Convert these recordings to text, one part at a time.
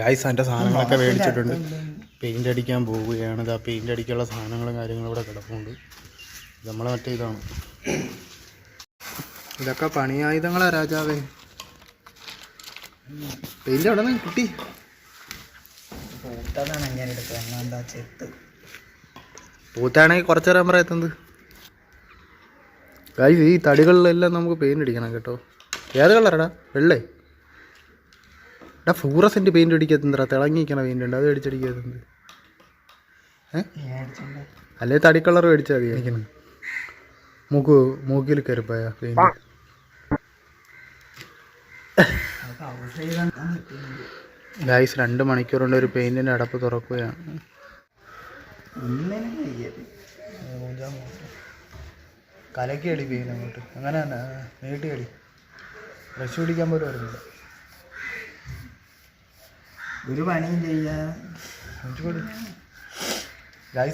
Guys അതിന്റെ സാധനങ്ങളൊക്കെ മേടിച്ചിട്ടുണ്ട്. പെയിന്റ് അടിക്കാൻ പോവുകയാണ്. ഇതാ പെയിന്റ് അടിക്കാനുള്ള സാധനങ്ങളും കാര്യങ്ങളും ഇവിടെ കിടപ്പുണ്ട്. നമ്മളെ മറ്റേ ഇതാണ്. ഇതൊക്കെ പണിയായുധങ്ങളാ രാജാവേ. പെയിന്റ് അവിടെ നിന്ന് കിട്ടി? പൂത്തതാണ് ഞാൻ ചെത്ത്. പൂത്താണെങ്കിൽ കുറച്ച് നേരം എത്തുന്നത് ഗായ്സ് ഈ തടികളിലെല്ലാം നമുക്ക് പെയിന്റ് അടിക്കണം കേട്ടോ. ഏത് കളറടാ വെള്ളേ? എടാ ഫ്ലൂറസെന്റ് പെയിന്റ് അടിക്കത്തെന്താ തിളങ്ങിക്കണ പെയിന്റ് ഉണ്ട്. അത് അടിച്ചടിക്കത്തെന്ത് ഏ? മേടിച്ചിട്ടുണ്ട് അല്ലേ തടി കളർ മേടിച്ചാൽ മതി. അടിക്കണം മൂക്ക് മൂക്കിൽ കയറിപ്പോയ പെയിന്റ് ഗായ്സ് രണ്ട് മണിക്കൂർ കൊണ്ട് ഒരു പെയിന്റിന്റെ അടപ്പ് തുറക്കുകയാണ്. കലക്കി അടി പെയിൻ അങ്ങോട്ട്. അങ്ങനെ തന്നെ നീട്ടി അടി. ബ്രഷ് പിടിക്കാൻ പോലും വരുന്നില്ല ഒരു പണിയും ചെയ്യാ. അപ്പൊ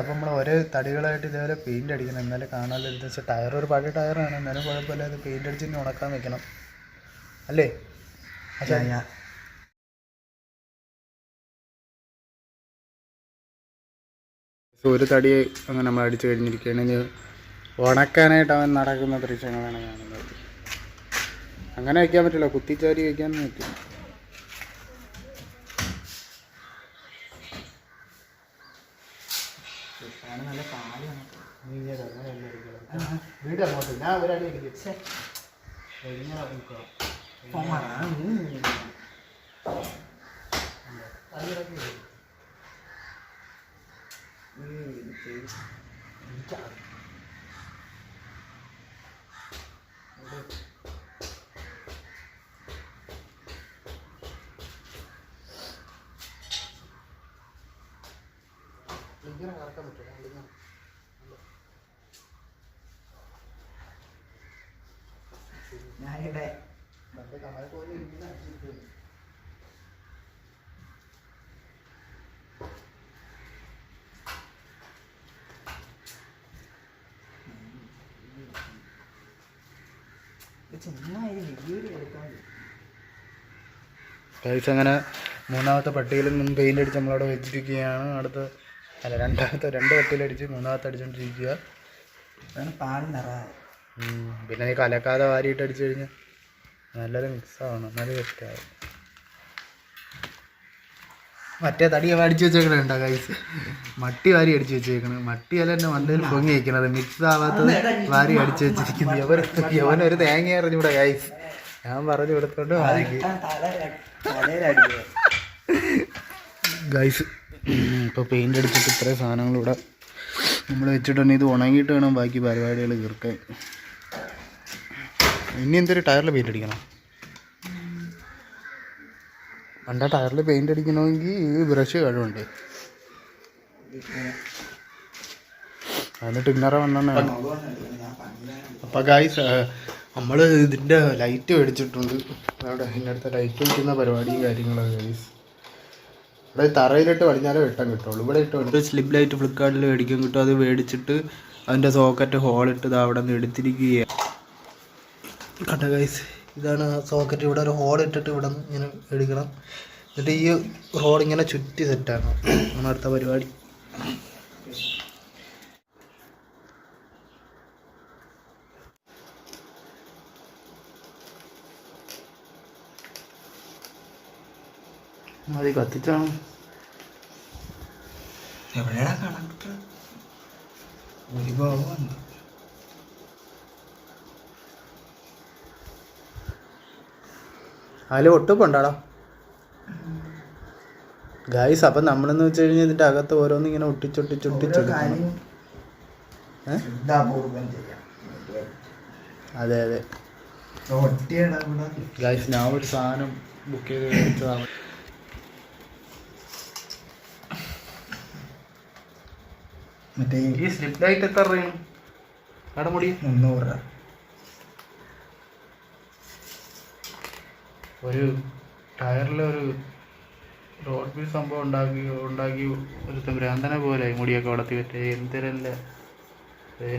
അപ്പം നമ്മൾ ഒരേ തടികളായിട്ട് ഇതേപോലെ പെയിന്റ് അടിക്കണം. എന്നാലും കാണാതെ എന്ന് വെച്ചാൽ ടയർ ഒരു പഴയ ടയറാണ് എന്നാലും കുഴപ്പമില്ല അത് പെയിന്റ് അടിച്ചിട്ട് ഉണക്കാൻ വെക്കണം. അല്ലേ. ഒരു തടി അങ്ങനെ നമ്മൾ അടിച്ചു കഴിഞ്ഞിരിക്കുകയാണ്. ഉണക്കാനായിട്ട് അവൻ നടക്കുന്ന ദൃശ്യങ്ങളാണ് കാണുന്നത്. അങ്ങനെ വയ്ക്കാൻ പറ്റില്ല. കുത്തിച്ചാരി വയ്ക്കാൻ പറ്റില്ല കൃഷ്ണന് നല്ല പാൽ കണക്ക്. വീട് അങ്ങോട്ട് ഞാൻ ഒരടി അടിക്കും പോമാ. ഉം. ഉം, ഇത് ഇങ്ങനെ കറക്കാൻ പറ്റില്ല ഇങ്ങനെ ഞാനിവിടെ മറ്റേ കമല പോലെ ഇങ്ങനെ അടിച്ചിട്ട് ഇത് ചുമ്മാ ഇത് വീഡിയോ എടുക്കാൻ ഗൈസ് അങ്ങനെ മൂന്നാമത്തെ പട്ടികയിൽ നിന്ന് പെയിന്റ് അടിച്ച് നമ്മളവിടെ വെച്ചിരിക്കുകയാണ്. അടുത്ത അല്ല രണ്ടാമത്തെ രണ്ട് പട്ടിയിലടിച്ച് മൂന്നാമത്തെ അടിച്ചുകൊണ്ടിരിക്കുക അതാണ് പാൽ നിറ. പിന്നെ ഈ കലക്കാതെ വാരിയിട്ട് അടിച്ചു കഴിഞ്ഞാൽ നല്ലൊരു മിക്സ് ആവണം. നല്ല സെറ്റാവും മറ്റേ തടി അടിച്ചു വെച്ചേക്കണുണ്ടോ കൈസ് മട്ടി വാരി അടിച്ചു വെച്ചേക്കണ്. മട്ടി അല്ല എന്നെ മണ്ടയിൽ പൊങ്ങി വയ്ക്കണത് മിക്സ് ആവാത്തത് വാരി അടിച്ചു വെച്ചിരിക്കുന്നു. യവൻ യവനൊരു തേങ്ങ അറിഞ്ഞൂടെ കൈസ് ഞാൻ പറഞ്ഞു കൊടുത്തോണ്ട് ഗൈസ് ഇപ്പോൾ പെയിന്റ് അടിച്ചിട്ട് ഇത്രയും സാധനങ്ങളിവിടെ നമ്മൾ വെച്ചിട്ടുണ്ട്. ഇത് ഉണങ്ങിയിട്ട് വേണം ബാക്കി പരിപാടികൾ തീർക്കാൻ. ഇനി എന്തൊരു ടയറിൽ പെയിന്റ് അടിക്കണം? പണ്ട ടയറിൽ പെയിന്റ് അടിക്കണമെങ്കിൽ ഈ ബ്രഷ് കഴിവുണ്ട്? എന്നിട്ട് ഇന്നറ വന്നാണ് അപ്പം ഗായ്സ് നമ്മൾ ഇതിന്റെ ലൈറ്റ് മേടിച്ചിട്ടുണ്ട്. അവിടെ അടുത്ത ലൈറ്റ് വയ്ക്കുന്ന പരിപാടിയും കാര്യങ്ങളൊക്കെ ഗൈസ് ഇവിടെ തറയിലിട്ട് പടിഞ്ഞാലേ വെട്ടം കിട്ടുള്ളൂ. ഇവിടെ ഇട്ട് ഒരു സ്ലിപ്പ് ലൈറ്റ് ഫ്ലിപ്കാർട്ടിൽ മേടിക്കാൻ കിട്ടും. അത് മേടിച്ചിട്ട് അതിന്റെ സോക്കറ്റ് ഹോളിട്ട് അവിടെ നിന്ന് എടുത്തിരിക്കുക കണ്ട ഗൈസ് ഇതാണ് സോക്കറ്റ് ഇവിടെ ഒരു ഹോൾ ഇട്ടിട്ട് ഇവിടെ നിന്ന് ഇങ്ങനെ എടുക്കണം. എന്നിട്ട് ഈ ഹോൾ ഇങ്ങനെ ചുറ്റി സെറ്റാണ് നമ്മുടെ അടുത്ത പരിപാടി. മതി കത്തിച്ചാണ്. എവിടെയാണ് കണക്ട് ഒരു ഭാഗം അതിൽ ഒട്ടുപ്പുണ്ടാടാ ഗായ്സ് അപ്പം നമ്മളെന്ന് വെച്ച് കഴിഞ്ഞാൽ ഇതിന്റെ അകത്ത് ഓരോന്ന് ഇങ്ങനെ ഒട്ടിച്ചൊട്ടിച്ചൊട്ടിച്ചെടുക്കണം അതെ അതെ. ഗായ്സ് ഞാൻ ഒരു സാധനം ബുക്ക് ചെയ്ത് മേടിച്ചതാണ് മറ്റേ ഈ സ്ലിപ്പ് ലൈറ്റ് എത്ര രൂപയാണ് അവിടെ മുടി. മുന്നൂറ്. രൂപ ഒരു ടയറിൽ ഒരു റോഡ് പീസ് സംഭവം ഉണ്ടാക്കി ഉണ്ടാക്കി ഒരു ഭ്രാന്തനെ പോലെ മുടിയൊക്കെ വളർത്തി വെച്ചേ എന്തിനല്ല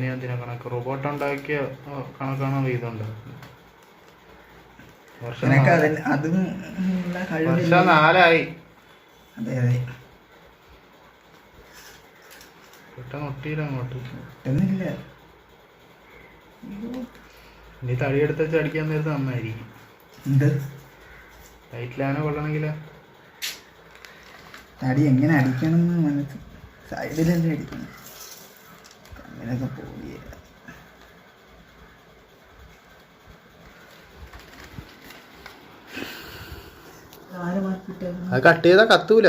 എന്തിനാ കണക്ക് റോബോട്ട് ഉണ്ടാക്കിയ കണക്കാണോ വർഷം വർഷം നാലായി. അതെ അതെ. പെട്ടെന്ന് ഒട്ടിയില്ല അങ്ങോട്ട്. ഇനി തടിയെടുത്ത് അടിക്കാൻ നേരത്തെ നന്നായിരിക്കും. എന്ത്? ലൈറ്റിലാണ് കൊള്ളണമെങ്കിലോ? തടി എങ്ങനെ അടിക്കണം എന്ന് മനസ്സ് സൈഡിലല്ലേ അടിക്കണം? അങ്ങനെയൊക്കെ പോയി അത് കട്ട് ചെയ്താൽ കത്തൂല.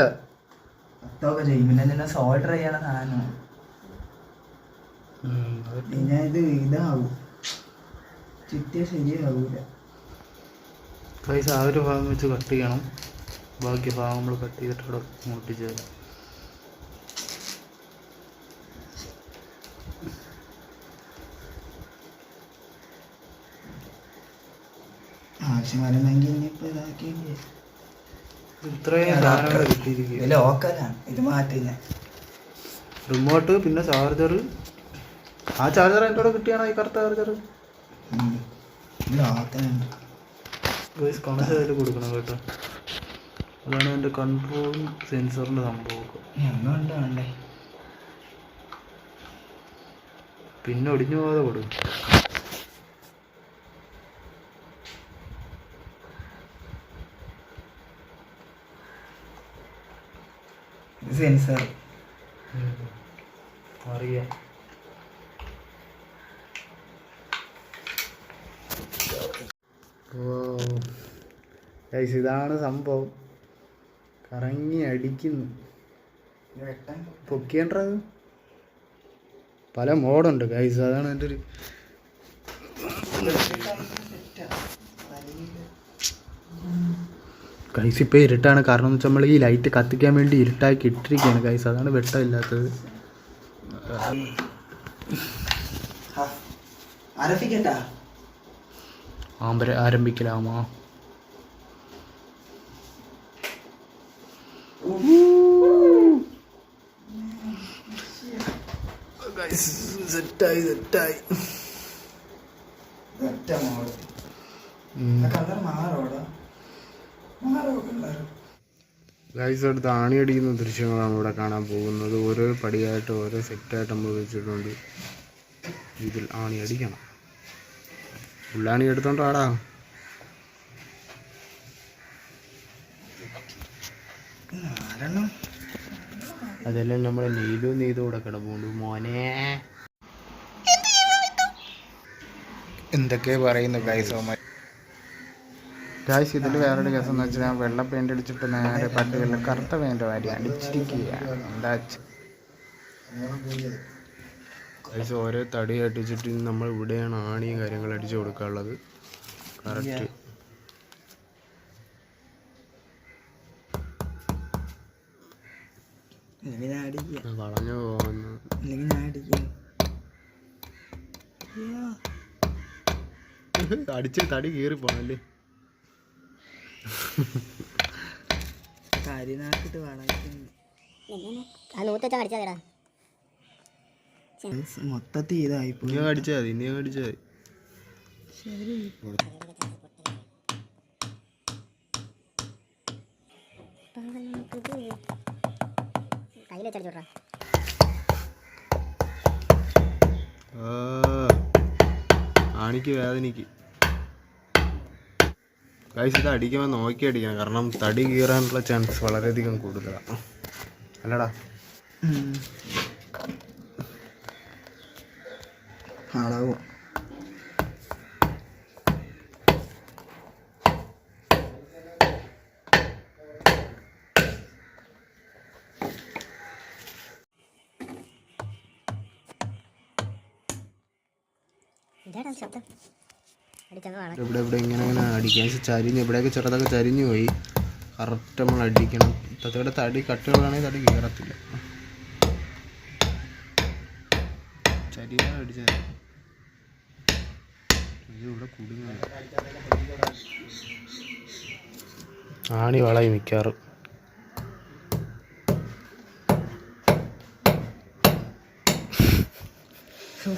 കത്തൊക്കെ ചെയ്യും. പിന്നെ നിന്നെ സോൾഡർ ചെയ്യണ സാധനം പിന്നെ ഇത് ഇതാവും. ചുറ്റിയ ശരിയാവൂല. പൈസ ആ ഒരു ഭാഗം വെച്ച് കട്ട് ചെയ്യണം. ബാക്കി ഭാഗം നമ്മൾ കട്ട് ചെയ്തിട്ട് ഇവിടെ ഇങ്ങോട്ട് ആവശ്യം ഇതാക്കിയില്ലേ? മാറ്റില്ല റിമോട്ട് പിന്നെ ചാർജർ ആ ചാർജർ എന്റെ കൂടെ കിട്ടിയാണോ ഈ കറുത്ത ചാർജർ ലോക്കലുണ്ട് കണക്ട് ചെയ്തിട്ട് കൊടുക്കണം കേട്ടോ. അതാണ് എന്റെ കൺട്രോൾ സെൻസറിന്റെ സംഭവം. എന്നുണ്ട് വേണ്ടേ പിന്നെ ഒടിഞ്ഞു പോകാതെ കൊടുക്കും സെൻസർ അറിയാം ഓ ഗൈസ് ഇതാണ് സംഭവം. കറങ്ങി അടിക്കുന്നു. പൊക്കിയേണ്ടത്? പല മോഡുണ്ട് ഗൈസ് അതാണ് എന്റെ ഒരു ഗൈസ് ഇപ്പോൾ ഇരുട്ടാണ്. കാരണം എന്ന് വെച്ചാൽ നമ്മൾ ഈ ലൈറ്റ് കത്തിക്കാൻ വേണ്ടി ഇരുട്ടാക്കി ഇട്ടിരിക്കുകയാണ് ഗൈസ് അതാണ് വെട്ടമില്ലാത്തത്. ആരംഭിക്കലാമോ? തെറ്റായി കളർ ഗൈസ് അടുത്ത് ആണി അടിക്കുന്ന ദൃശ്യങ്ങളാണ് ഇവിടെ കാണാൻ പോകുന്നത്. ഓരോ പടിയായിട്ട് ഓരോ സെറ്റായിട്ട് നമ്മൾ വെച്ചിട്ടുണ്ട്. ഇതിൽ ആണി അടിക്കണം. ഉള്ളാണി എടുത്തോണ്ടാടാ. അതെല്ലാം നമ്മൾ നെയ്തു നെയ്തു കൂടെ കിടപ്പുണ്ട്. മോനെ. എന്തൊക്കെ പറയുന്നു ഗൈസ് ഗായ്സ് ഇതിൽ വേറൊരു കേസ് എന്ന് വെച്ചാൽ ഞാൻ വെള്ള പെയിന്റ് അടിച്ചിട്ട് നേരെ പട്ടികളിൽ കറുത്ത പെയിന്റ് വാരി അടിച്ചിരിക്കുകയാണ് എന്താ ഗൈസ് ഓരോ തടി അടിച്ചിട്ട് നമ്മൾ ഇവിടെയാണ് ആണിയും കാര്യങ്ങൾ അടിച്ചു കൊടുക്കാനുള്ളത്. കറക്റ്റ് വളഞ്ഞു അടിച്ച് തടി കീറി പോണല്ലേ? കരിനാക്കിട്ട് അടിച്ചാ മൊത്തത്തിൽ ഇതായി നീ അടിച്ചാൽ മതി നീ അടിച്ചാൽ മതി. കയ്യിലെ വെച്ചടിച്ചോട്ടാ. ആ, ആണിക്ക് വേദനിക്ക് ഗൈസ് ഇത് അടിക്കുമ്പോൾ നോക്കി അടിക്കണം. കാരണം തടി കീറാനുള്ള ചാൻസ് വളരെയധികം കൂടുതലാണ് അല്ലടാ. അളവും ശബ്ദം? ഇവിടെ ഇവിടെ ഇങ്ങനെ ഇങ്ങനെ അടിക്കാൻ ചരിഞ്ഞ് ഇവിടെയൊക്കെ ചെറുതൊക്കെ ചരിഞ്ഞു പോയി. കറക്റ്റ് നമ്മൾ അടിക്കണം. ഇപ്പോഴത്തെ തടി കട്ടുകളാണെങ്കിൽ തടി ഇവിടെ കുടുങ്ങ. ആണി വളയും മിക്കാറും.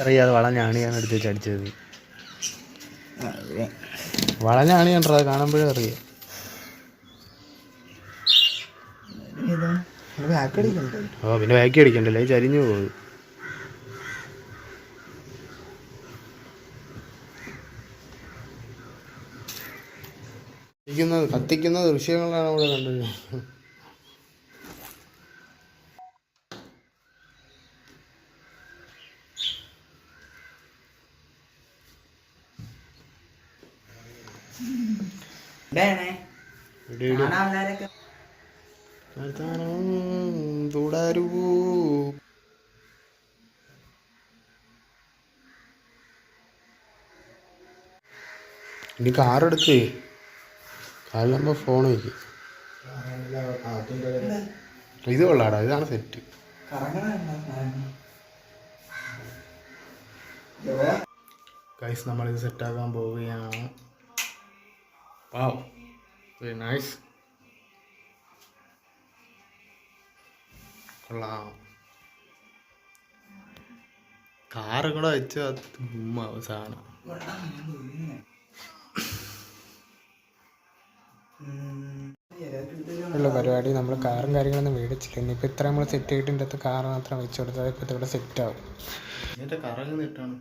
അറിയാതെ വളഞ്ഞാണിയാണ് എടുത്ത് വെച്ച് അടിച്ചത്. വളഞ്ഞാണിയാണ്ടോ അത് കാണുമ്പോഴേ അറിയാം. ഓ പിന്നെ ബാക്കി അടിക്കണ്ടല്ലേ? ചരിഞ്ഞു പോകും. കത്തിക്കുന്ന കത്തിക്കുന്ന ദൃശ്യങ്ങളാണ് ഇവിടെ കണ്ടത് ഇവിടെയാണേ ഇവിടെ ഇവിടെ കാണാവുന്നവരൊക്കെ വർത്താനം തുടരൂ. ഇനി കാറെടുത്ത് കാറിലാകുമ്പോൾ ഫോൺ വയ്ക്കും ഇത് കൊള്ളാടാ ഇതാണ് സെറ്റ് ഗൈസ് നമ്മളിത് സെറ്റാക്കാൻ പോവുകയാണ്. വാവ് very നൈസ് കൊള്ളാം. കാറ് കൂടെ വെച്ച ഉമ്മ സാധനം ഉള്ള പരിപാടി നമ്മൾ കാറും കാര്യങ്ങളൊന്നും മേടിച്ചില്ല. ഇനിയിപ്പോൾ ഇത്ര നമ്മൾ സെറ്റ് ഇതിന്റെ അകത്ത് കാറ് മാത്രം വെച്ച് കൊടുത്താൽ ഇപ്പോൾ ഇവിടെ സെറ്റ് ആവും. ഇതിന്റെ കറങ്ങുന്നിട്ടാണ്